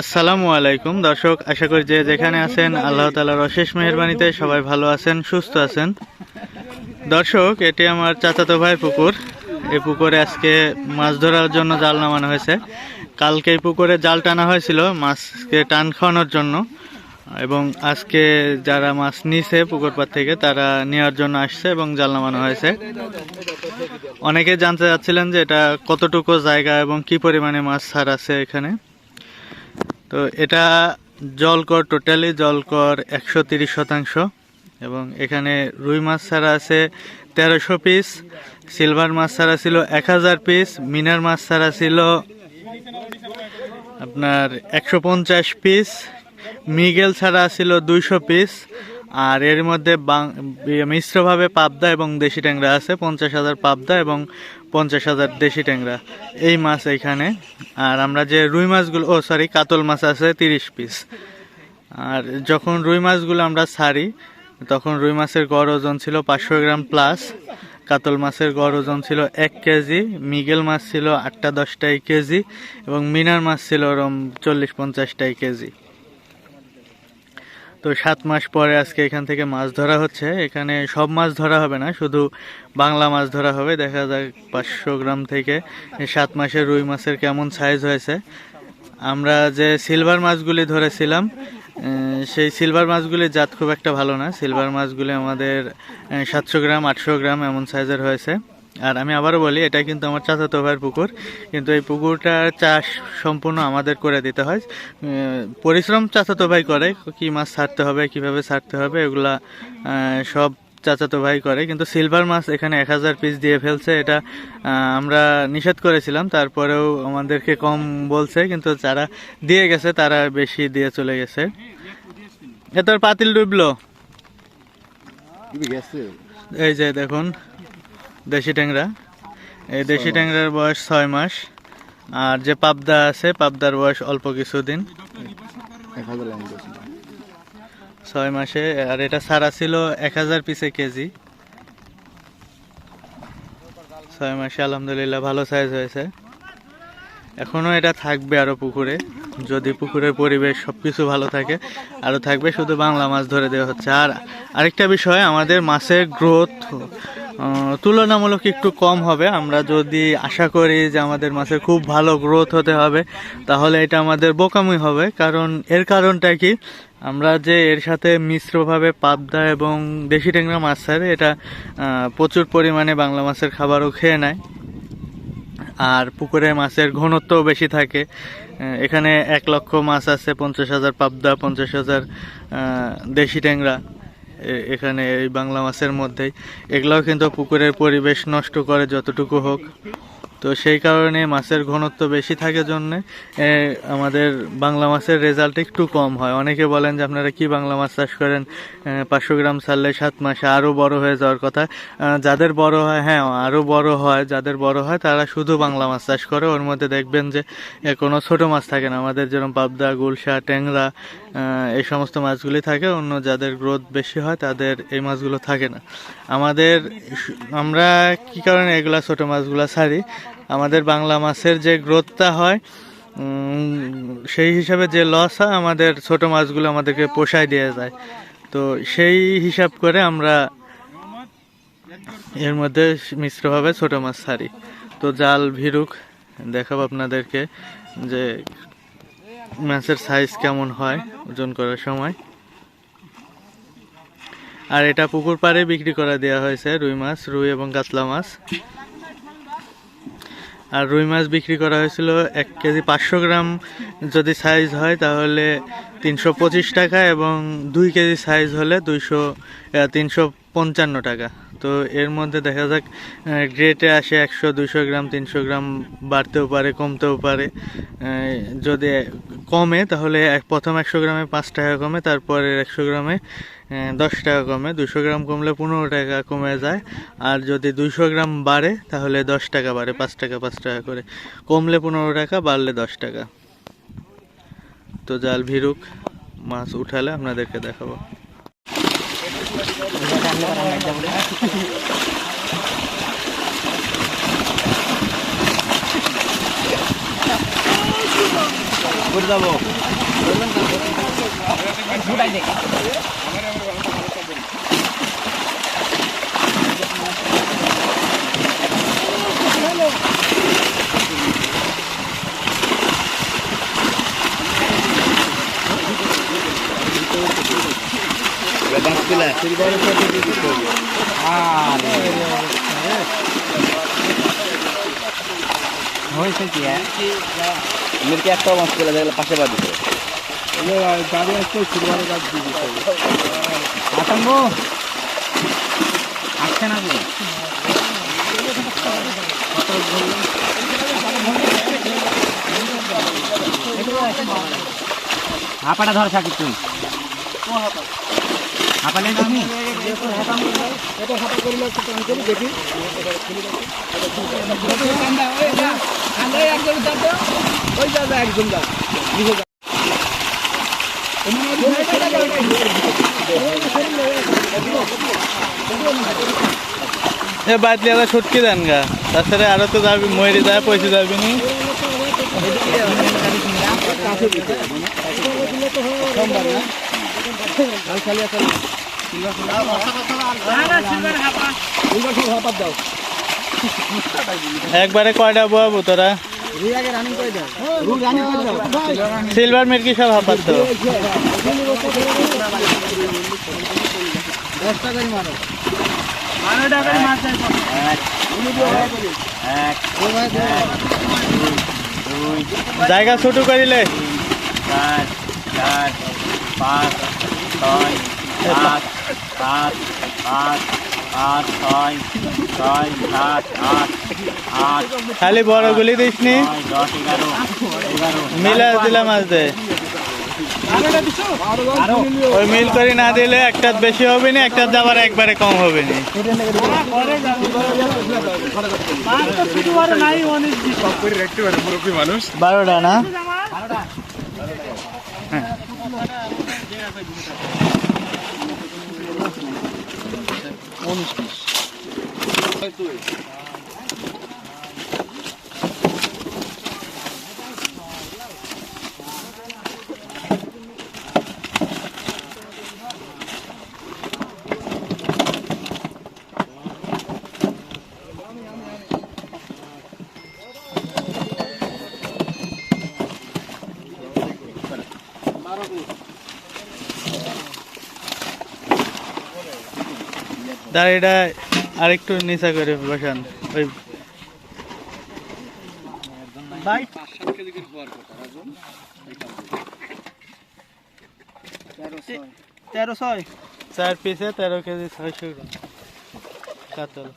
আসসালামু আলাইকুম, দর্শক, আশা করি যে যেখানে আছেন, আল্লাহ তালার অশেষ মেহরবানিতে সবাই ভালো আছেন, সুস্থ আছেন। দর্শক, এটি আমার চাচাতো ভাই পুকুর। এই পুকুরে আজকে মাছ ধরার জন্য জাল নামানো হয়েছে। কালকে এই পুকুরে জাল টানা হয়েছিল, মাছকে টান খাওয়ানোর জন্য। এবং আজকে যারা মাছ নিছে পুকুর পাড় থেকে, তারা নেওয়ার জন্য আসছে এবং জাল নামানো হয়েছে। অনেকে জানতে চাচ্ছিলেন যে এটা কতটুকু জায়গা এবং কি পরিমাণে মাছ ছাড় আছে এখানে। তো এটা জলকর টোটালি জলকর একশো তিরিশ শতাংশ এবং এখানে রুই মাছ ছাড়া আছে তেরোশো পিস সিলভার মাছ ছাড়া ছিল এক হাজার পিস মিনার মাছ ছাড়া ছিল আপনার একশো পঞ্চাশ পিস মিগেল ছাড়া ছিল দুইশো পিস আর এর মধ্যে মিশ্রভাবে পাবদা এবং দেশি ট্যাংরা আছে, পঞ্চাশ হাজার পাবদা এবং পঞ্চাশ হাজার দেশি ট্যাংরা। এই মাছ এখানে, আর আমরা যে রুই মাছগুলো, ও সরি কাতল মাছ আছে, তিরিশ পিস আর যখন রুই মাছগুলো আমরা ছাড়ি, তখন রুই মাছের গড় ওজন ছিল পাঁচশো গ্রাম প্লাস কাতল মাছের গড় ওজন ছিল এক কেজি, মিগেল মাছ ছিল আটটা দশটাই কেজি, এবং মিনার মাছ ছিল ওরম চল্লিশ পঞ্চাশটাই কেজি। তো সাত মাস পরে আজকে এখান থেকে মাছ ধরা হচ্ছে। এখানে সব মাছ ধরা হবে না, শুধু বাংলা মাছ ধরা হবে। দেখা যাক পাঁচশো গ্রাম থেকে সাত মাসের রুই মাছের কেমন সাইজ হয়েছে। আমরা যে সিলভার মাছগুলি ধরেছিলাম সেই সিলভার মাছগুলির জাত খুব একটা ভালো না। সিলভার মাছগুলি আমাদের সাতশো গ্রাম, আটশো গ্রাম এমন সাইজের হয়েছে। আর আমি আবারও বলি এটা কিন্তু আমার চাচাতো ভাইয়ের পুকুর কিন্তু এই পুকুরটার চাষ সম্পূর্ণ আমাদের করে দিতে হয়। পরিশ্রম চাচাতো ভাই করে কি মাছ ছাড়তে হবে কীভাবে ছাড়তে হবে এগুলা সব চাচাতো ভাই করে কিন্তু সিলভার মাছ এখানে এক হাজার পিস দিয়ে ফেলছে এটা আমরা নিষেধ করেছিলাম তারপরেও আমাদেরকে কম বলছে কিন্তু যারা দিয়ে গেছে তারা বেশি দিয়ে চলে গেছে। এ তোর পাতিল ডুবলো? এই যে দেখুন দেশি ট্যাংরা। এই দেশি ট্যাংরার বয়স ছয় মাস। আর যে পাবদা আছে পাবদার বয়স অল্প কিছুদিন। ছয় মাসে আর এটা সারা ছিল এক হাজার পিসে কেজি। ছয় মাসে আলহামদুলিল্লাহ ভালো সাইজ হয়েছে। এখনও এটা থাকবে আরও পুকুরে। যদি পুকুরের পরিবেশ সবকিছু ভালো থাকে আরও থাকবে। শুধু বাংলা মাছ ধরে দেওয়া হচ্ছে। আর আরেকটা বিষয় আমাদের মাছের গ্রোথ তুলনামূলক একটু কম হবে। আমরা যদি আশা করি যে আমাদের মাছের খুব ভালো গ্রোথ হতে হবে, তাহলে এটা আমাদের বোকামি হবে। কারণ এর কারণটা কি? আমরা যে এর সাথে মিশ্রভাবে পাবদা এবং দেশি ট্যাংরা মাছ ছাড়ে, এটা প্রচুর পরিমাণে বাংলা মাছের খাবারও খেয়ে নেয়। আর পুকুরে মাছের ঘনত্বও বেশি থাকে। এখানে এক লক্ষ মাছ আছে, পঞ্চাশ হাজার পাবদা, পঞ্চাশ হাজার দেশি ট্যাংরা। এখানে এই বাংলা মাছের মধ্যেই। এগুলাও কিন্তু পুকুরের পরিবেশ নষ্ট করে যতটুকু হোক। তো সেই কারণে মাছের ঘনত্ব বেশি থাকে জন্যে আমাদের বাংলা মাছের রেজাল্ট একটু কম হয়। অনেকে বলেন যে আপনারা কি বাংলা মাছ চাষ করেন? পাঁচশো গ্রাম ছাড়লে সাত মাসে আরও বড় হয়ে যাওয়ার কথা। যাদের বড় হয় হ্যাঁ আরও বড় হয়, যাদের বড় হয় তারা শুধু বাংলা মাছ চাষ করে। ওর মধ্যে দেখবেন যে কোনো ছোট মাছ থাকে না। আমাদের যেরকম পাবদা, গুলশা, ট্যাংরা এই সমস্ত মাছগুলি থাকে। অন্য যাদের গ্রোথ বেশি হয় তাদের এই মাছগুলো থাকে না। আমাদের আমরা কি কারণে এগুলা ছোট মাছগুলো ছাড়ি? আমাদের বাংলা মাছের যে গ্রোথটা হয় সেই হিসাবে যে লস হয়, আমাদের ছোট মাছগুলো আমাদেরকে পোষায় দিয়ে যায়। তো সেই হিসাব করে আমরা এর মধ্যে মিশ্রভাবে ছোট মাছ ছাড়ি। তো জাল, ভিরুক, দেখাবো আপনাদেরকে যে মাছের সাইজ কেমন হয় ওজন করার সময়। আর এটা পুকুর পাড়ে বিক্রি করে দেওয়া হয়েছে রুই মাছ, রুই এবং কাতলা মাছ। আর রুই মাছ বিক্রি করা হয়েছিল এক কেজি পাঁচশো গ্রাম। যদি সাইজ হয় তাহলে তিনশো পঁচিশ টাকা এবং দুই কেজি সাইজ হলে দুইশো তিনশো পঞ্চান্ন টাকা। তো এর মধ্যে দেখা যাক গ্রেটে আসে একশো, দুইশো গ্রাম, তিনশো গ্রাম বাড়তেও পারে, কমতেও পারে। যদি কমে তাহলে প্রথম একশো গ্রামে পাঁচ টাকা কমে তারপরে একশো গ্রামে দশ টাকা কমে, দুশো গ্রাম কমলে পনেরো টাকা কমে যায়। আর যদি দুশো গ্রাম বাড়ে, তাহলে দশ টাকা বাড়ে, পাঁচ টাকা পাঁচ টাকা করে। কমলে পনেরো টাকা, বাড়লে দশ টাকা। তো জাল ভিরুক, মাছ উঠালে আপনাদেরকে দেখাবো। burada bu. não não bak bile. Silvanı é? Não söylüyor. Aa, Hoş é? মিরকে একটা মাছ চলে দেখলে পাশে বাদ দিতে? গাড়ি আসছে সিলভারের গাছ দিয়ে দিতে হাঁপাটা ধর থাকি তুই। ওই যাবে একজন যাও এ বাদ দিয়ে ছুটকি দেন গা। তাছাড়া আরও তো যাবি ময়ূরি যায় পয়সা যাবি নি। হাঁপাত দাও একবারে কয়টা বয়াবো তোরা? দাও দাও সিলভার মির্কি সব হাঁপাত তো দশ টাকাই মারো এক দুই জায়গা ছোট করিলে? চার চার পাঁচ ছয় সাত সাত আট আট ছয় ছয় সাত আট আট খালি বড় গুলি দিস নি। দশ এগারো এগারো মিলা দিলাম আজ দে। ওই মিল করে না দিলে একটা বেশি হবে না একটা যাবার একবারে কম হবে না। বারোটা। না? Onu istiyorsun. দাঁড়িটা আরেকটু নিচা করে বসান। ওই তেরো ছয়। চার পিসে তেরো কেজি ছয়শো গ্রাম। কাতল।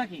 নাকি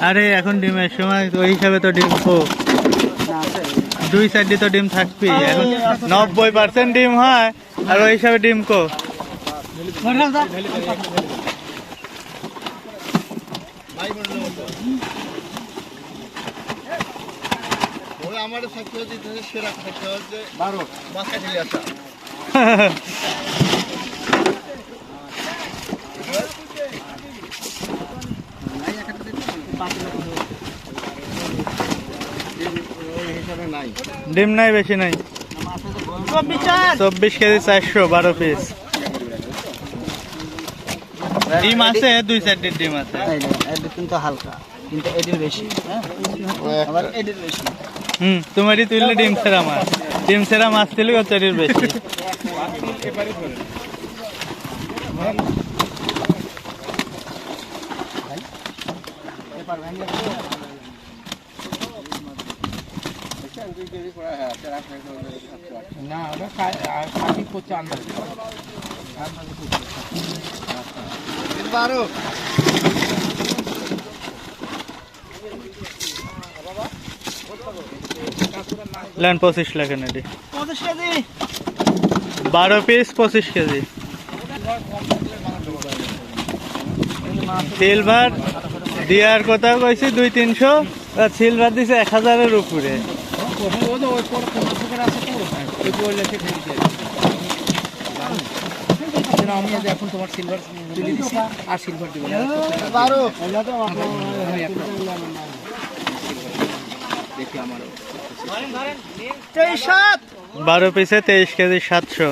আরে এখন ডিমের সময় ওই হিসাবে তো ডিম খো দুই সাইডে তো ডিম থাকবি। এখন নব্বই পার্সেন্ট ডিম হয় আর ওই হিসাবে ডিম কো আমার সেরা বারো। ঢেলে আসা হিসাবে নাই ডিম নাই বেশি নাই। চব্বিশ কেজি চারশো বারো পিস ডিম আছে দুই সাইডের ডিম আছে। কিন্তু হালকা কিন্তু এটির বেশি আবার এটির বেশি। হুম তোমারই তুললে ডিম সেরা মাছ। ডিম সেরা মাছ তুলে কত এটির বেশি। না ওটা খাকি করছে আন্দাজ বারো লেন পঁচিশ লেখেন এটি পঁচিশ কেজি? বারো পিস পঁচিশ কেজি। সিলভার দিয়ার কথা কইছি দুই তিনশো সিলভার দিছে এক হাজারের উপরে। বারো পিসে তেইশ কেজি সাতশো।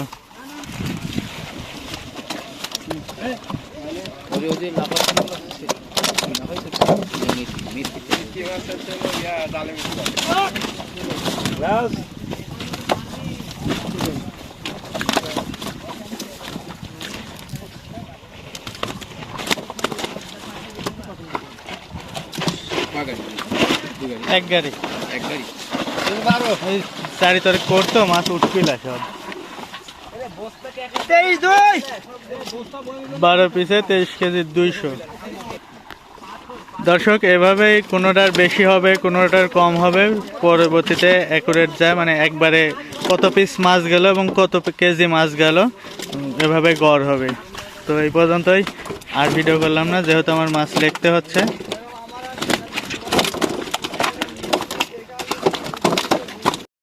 এক গাড়ি। একবারই বারো চারি তারিখ করতো, মাছ উঠপিলা সব। তেইশ দুই। বারো পিসে তেইশ কেজি দুইশো। দর্শক, এভাবেই কোনোটার বেশি হবে, কোনোটার কম হবে, পরবর্তীতে অ্যাকুরেট যায় মানে একবারে কত পিস মাছ গেল এবং কত কেজি মাছ গেল, এভাবে গড় হবে। তো এই পর্যন্তই, আর ভিডিও করলাম না, যেহেতু আমার মাছ লিখতে হচ্ছে।